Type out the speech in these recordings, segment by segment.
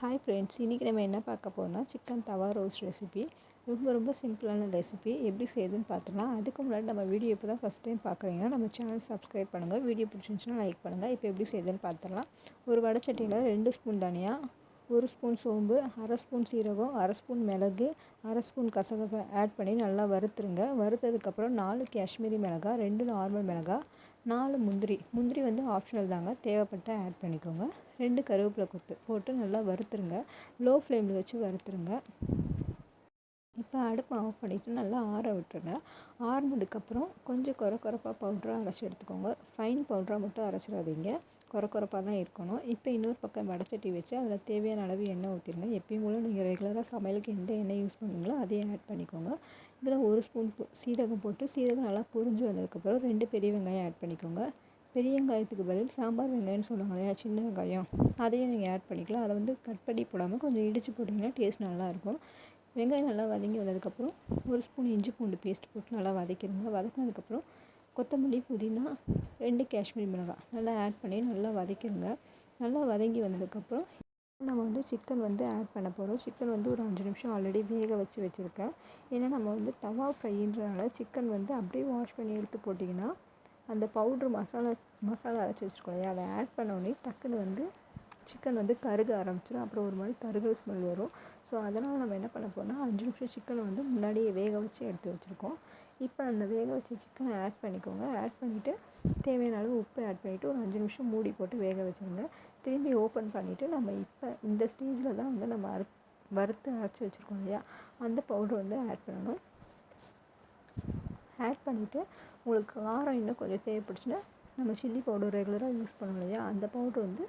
Hi friends இன்றைக்கி நம்ம என்ன பார்க்க போகிறோம்னா சிக்கன் தவா ரோஸ்ட் ரெசிபி ரொம்ப ரொம்ப சிம்பிளான ரெசிபி எப்படி செய்யுதுன்னு பார்த்தோம்னா அதுக்கு முன்னாடி நம்ம வீடியோ இப்போ தான் ஃபஸ்ட் டைம் பார்க்குறீங்கன்னா நம்ம சேனல் சப்ஸ்கிரைப் பண்ணுங்கள் வீடியோ பிடிச்சிருந்துச்சுன்னா லைக் பண்ணுங்கள் இப்போ எப்படி செய்யுதுன்னு பார்த்துடலாம். ஒரு வடைச்சட்டியில் ரெண்டு ஸ்பூன் தனியாக ஒரு ஸ்பூன் சோம்பு அரை ஸ்பூன் சீரகம் அரை ஸ்பூன் மிளகு அரை ஸ்பூன் கசகசம் ஆட் பண்ணி நல்லா வறுத்துருங்க. வறுத்ததுக்கப்புறம் நாலு காஷ்மீரி மிளகா ரெண்டு நார்மல் மிளகா நாலு முந்திரி. முந்திரி வந்து ஆப்ஷனல் தாங்க. தேவைப்பட்டால் ஆட் பண்ணிக்கோங்க. ரெண்டு கருவேப்பிலை கொத்து போட்டு நல்லா வறுத்துருங்க. லோ ஃப்ளேமில் வச்சு வறுத்துருங்க. இப்போ அடுப்பை ஆஃப் பண்ணிவிட்டு நல்லா ஆற விட்டுருங்க. ஆறுனதுக்கப்புறம் கொஞ்சம் குறை குறைப்பாக பவுட்ராக அரைச்சி எடுத்துக்கோங்க. ஃபைன் பவுட்ராக மட்டும் அரைச்சிடாதீங்க. குறை குறைப்பாக தான் இருக்கணும். இப்போ இன்னொரு பக்கம் வடச்சட்டி வச்சு அதில் தேவையான அளவு எண்ணெய் ஊற்றிடுங்க எப்பயும் போல் நீங்கள் ரெகுலராக சமையலுக்கு எந்த எண்ணெய் யூஸ் பண்ணுவீங்களோ அதையும் ஆட் பண்ணிக்கோங்க. இதில் ஒரு ஸ்பூன் சீரகம் போட்டு சீரகம் நல்லா புரிஞ்சு வந்ததுக்கப்புறம் ரெண்டு பெரிய வெங்காயம் ஆட் பண்ணிக்கோங்க. பெரிய வெங்காயத்துக்கு பதில் சாம்பார் வெங்காயம்னு சொல்லுவாங்க இல்லையா சின்ன வெங்காயம். அதையும் நீங்கள் ஆட் பண்ணிக்கலாம். அதை வந்து கட் பண்ணி போடாமல் கொஞ்சம் இடித்து போட்டிங்கன்னா டேஸ்ட் நல்லாயிருக்கும் வெங்காயம் நல்லா வதங்கி வந்ததுக்கப்புறம் ஒரு ஸ்பூன் இஞ்சி பூண்டு பேஸ்ட் போட்டு நல்லா வதக்கிடுங்க. வதக்கினதுக்கப்புறம் கொத்தமல்லி புதினா ரெண்டு காஷ்மீரி மிளகாய் நல்லா ஆட் பண்ணி நல்லா வதக்கிடுங்க. நல்லா வதங்கி வந்ததுக்கப்புறம் நம்ம வந்து சிக்கன் வந்து ஆட் பண்ண போகிறோம் சிக்கன் வந்து ஒரு அஞ்சு நிமிஷம் ஆல்ரெடி வேக வச்சு வச்சுருக்கேன். ஏன்னா நம்ம வந்து தவா ஃப்ரைன்றனால சிக்கன் வந்து அப்படியே வாஷ் பண்ணி எடுத்து போட்டிங்கன்னா அந்த பவுட்ரு மசாலா மசாலா அரைச்சி வச்சுருக்கோம் இல்லையா? அதை ஆட் பண்ணோடனே டக்குன்னு வந்து சிக்கன் வந்து கருக ஆரம்பிச்சிடும் அப்புறம் ஒரு மாதிரி கருகல் ஸ்மெல் வரும். ஸோ அதனால் நம்ம என்ன பண்ண போகிறோம்னா அஞ்சு நிமிஷம் சிக்கனை வந்து முன்னாடியே வேக வச்சு எடுத்து வச்சுருக்கோம். இப்போ அந்த வேக வச்ச சிக்கனை ஆட் பண்ணிக்கோங்க. ஆட் பண்ணிவிட்டு தேவையான அளவு உப்பு ஆட் பண்ணிவிட்டு ஒரு அஞ்சு நிமிஷம் மூடி போட்டு வேக வச்சுருங்க. திரும்பி ஓப்பன் பண்ணிவிட்டு நம்ம இப்போ இந்த ஸ்டேஜில் தான் வந்து நம்ம அரை வறுத்து அரைச்சி வச்சுருக்கோம் இல்லையா? அந்த பவுடர் வந்து ஆட் பண்ணணும். ஆட் பண்ணிவிட்டு உங்களுக்கு காரம் இன்னும் கொஞ்சம் தேவைப்படுச்சுன்னா நம்ம சில்லி பவுடர் ரெகுலராக யூஸ் பண்ணணும் இல்லையா? அந்த பவுடர் வந்து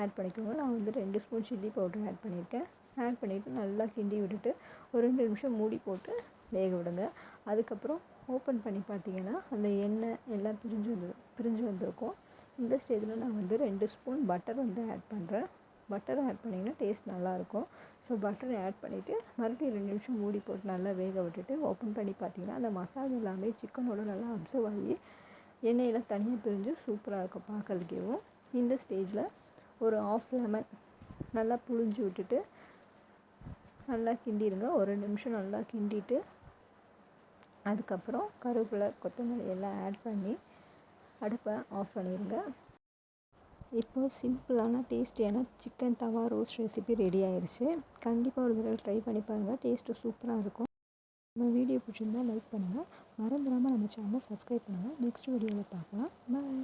ஆட் பண்ணிக்கோங்க. நான் வந்து ரெண்டு ஸ்பூன் சில்லி பவுடர் ஆட் பண்ணியிருக்கேன். ஆட் பண்ணிவிட்டு நல்லா கிண்டி விட்டுட்டு ஒரு ரெண்டு நிமிஷம் மூடி போட்டு வேக விடுங்க. அதுக்கப்புறம் ஓப்பன் பண்ணி பார்த்தீங்கன்னா அந்த எண்ணெய் எல்லாம் பிரிஞ்சு வந்து பிரிஞ்சு வந்திருக்கும். இந்த ஸ்டேஜில் நான் வந்து ரெண்டு ஸ்பூன் பட்டர் வந்து ஆட் பண்ணுறேன் பட்டர் ஆட் பண்ணிங்கன்னா டேஸ்ட் நல்லாயிருக்கும். ஸோ பட்டர் ஆட் பண்ணிவிட்டு மறுபடியும் ரெண்டு நிமிஷம் மூடி போட்டு நல்லா வேக விட்டுட்டு ஓப்பன் பண்ணி பார்த்தீங்கன்னா அந்த மசாலா எல்லாமே சிக்கனோட நல்லா அப்சர்வ் ஆகி எண்ணெயில் தனியாக பிரிஞ்சு சூப்பராக இருக்கும் பார்க்கறதுக்கேவும். இந்த ஸ்டேஜில் ஒரு ஆஃப் லெமன் நல்லா புழிஞ்சு விட்டுட்டு நல்லா கிண்டிடுங்க. ஒரு நிமிஷம் நல்லா கிண்டிட்டு அதுக்கப்புறம் கருவேப்பிலை கொத்தமல்லி எல்லாம் ஆட் பண்ணி அடுப்பை ஆஃப் பண்ணிடுங்க. இப்போது சிம்பிளான டேஸ்டியான chicken tawa roast recipe ready ஆயிடுச்சு கண்டிப்பாக ஒரு தடவை ட்ரை பண்ணி பாருங்கள் டேஸ்ட்டு சூப்பராக இருக்கும். நம்ம வீடியோ பிடிச்சிருந்தால் லைக் பண்ணுங்கள் மறந்துடாமல் நம்ம சேனலை சப்ஸ்கிரைப் பண்ணுங்கள் நெக்ஸ்ட் வீடியோவில் பார்க்கலாம். பாய்